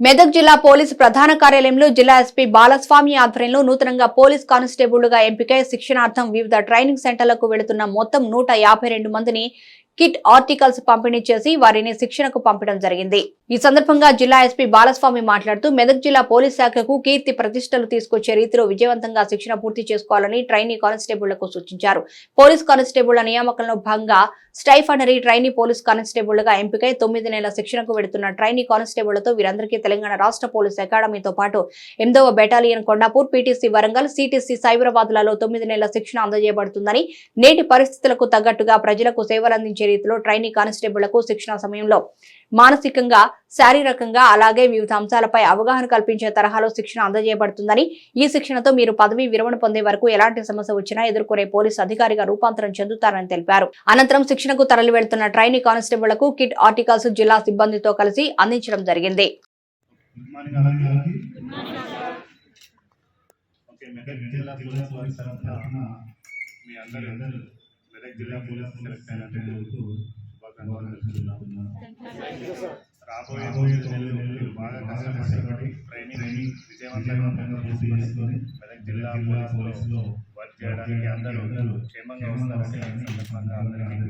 మెదక్ జిల్లా పోలీసు ప్రధాన కార్యాలయంలో జిల్లా ఎస్పీ బాలస్వామి ఆధ్వర్యంలో నూతనంగా పోలీస్ కానిస్టేబుల్గా ఎంపికై శిక్షణార్థం వివిధ ట్రైనింగ్ సెంటర్లకు వెళుతున్న మొత్తం నూట యాభై రెండు మందిని కిట్ ఆర్టికల్స్ పంపిణీ చేసి వారిని శిక్షణకు పంపడం జరిగింది. ఈ సందర్భంగా జిల్లా ఎస్పీ బాలస్వామి మాట్లాడుతూ మెదక్ జిల్లా పోలీస్ శాఖకు కీర్తి ప్రతిష్టలు తీసుకొచ్చే రీతిలో విజయవంతంగా శిక్షణ పూర్తి చేసుకోవాలని ట్రైనీ కానిస్టేబుళ్ళకు సూచించారు. పోలీస్ కానిస్టేబుళ్ళ నియామకంలో భాగంగా స్టైఫనరీ ట్రైనీ పోలీస్ కానిస్టేబుళ్ళుగా ఎంపికై తొమ్మిది నెలల శిక్షణకు వెడుతున్న ట్రైనీ కానిస్టేబుళ్ళతో వీరందరికీ తెలంగాణ రాష్ట్ర పోలీస్ అకాడమీతో పాటు ఎనిమిదవ battalion Kondapur PTC Warangal CTC సైబరాబాద్లలో తొమ్మిది నెలల శిక్షణ అందజేయబడుతుందని నేటి పరిస్థితులకు తగ్గట్టుగా ప్రజలకు సేవలందించే రీతిలో ట్రైనీ కానిస్టేబుళ్ళకు శిక్షణ సమయంలో మానసికంగా శారీరకంగా అలాగే వివిధ అంశాలపై అవగాహన కల్పించే తరహాలో శిక్షణ అందజేయబడుతుందని ఈ శిక్షణతో మీరు పదవి విరమణ పొందే వరకు ఎలాంటి సమస్య వచ్చినా ఎదుర్కొనే పోలీసు అధికారిగా రూపాంతరం చెందుతారని తెలిపారు. అనంతరం శిక్షణకు తరలి వెళ్తున్న ట్రైనీ కానిస్టేబుళ్ళకు కిట్ ఆర్టికల్స్ జిల్లా సిబ్బందితో కలిసి అందించడం జరిగింది. మీ అందరూ జిల్లా పోలీస్ శుభాకాంక్షలు తెలుపుతున్నాను. రాబోయే రోజుల్లో మీరు బాగా కష్టపడి ట్రైనింగ్ విజయవంతంగా పూర్తి చేసుకొని మెదక్ జిల్లా పోలీసులో వర్క్ చేయడానికి అందరూ క్షేమంగా ఈ సందర్భంగా అందరికీ